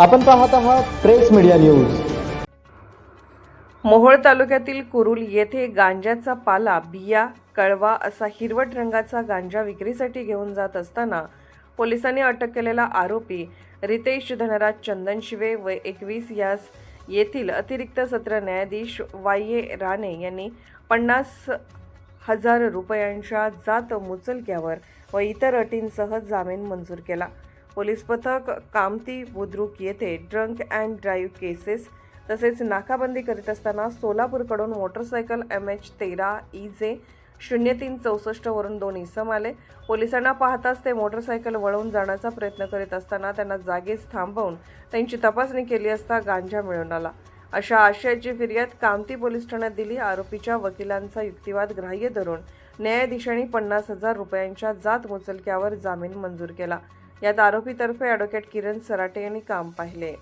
आपण पाहत आहात प्रेस मीडिया न्यूज. मोहोळ तालुक्यातील कुरुल येथे गांजाचा पाला बिया कळवा असा हिरवट रंगाचा गांजा विक्रीसाठी घेऊन जात असताना पोलिसांनी अटक केलेला आरोपी रितेश धनराज चंदनशिवे व एकवीस यास येथील अतिरिक्त सत्र न्यायाधीश वाय ए राणे यांनी पन्नास हजार रुपयांच्या जात मुचलक्यावर व इतर अटींसह जामीन मंजूर केला. पोलीस पथक कामती बुद्रुक येथे ड्रंक अँड ड्राईव्ह केसेस तसेच नाकाबंदी करीत असताना सोलापूरकडून मोटरसायकल एम एच तेरा ई जे शून्य तीन चौसष्टवरून दोन इसम आले. पोलिसांना पाहताच ते मोटरसायकल वळवून जाण्याचा प्रयत्न करीत असताना त्यांना जागीच थांबवून त्यांची तपासणी केली असता गांजा मिळून आला. अशा आशयाची फिर्याद कामती पोलीस ठाण्यात दिली. आरोपीच्या वकिलांचा युक्तिवाद ग्राह्य धरून न्यायाधीशांनी पन्नास हजार रुपयांच्या जात मुचलक्यावर जामीन मंजूर केला. यात आरोपीतर्फे ॲडव्होकेट किरण सराटे यांनी काम पाहिले.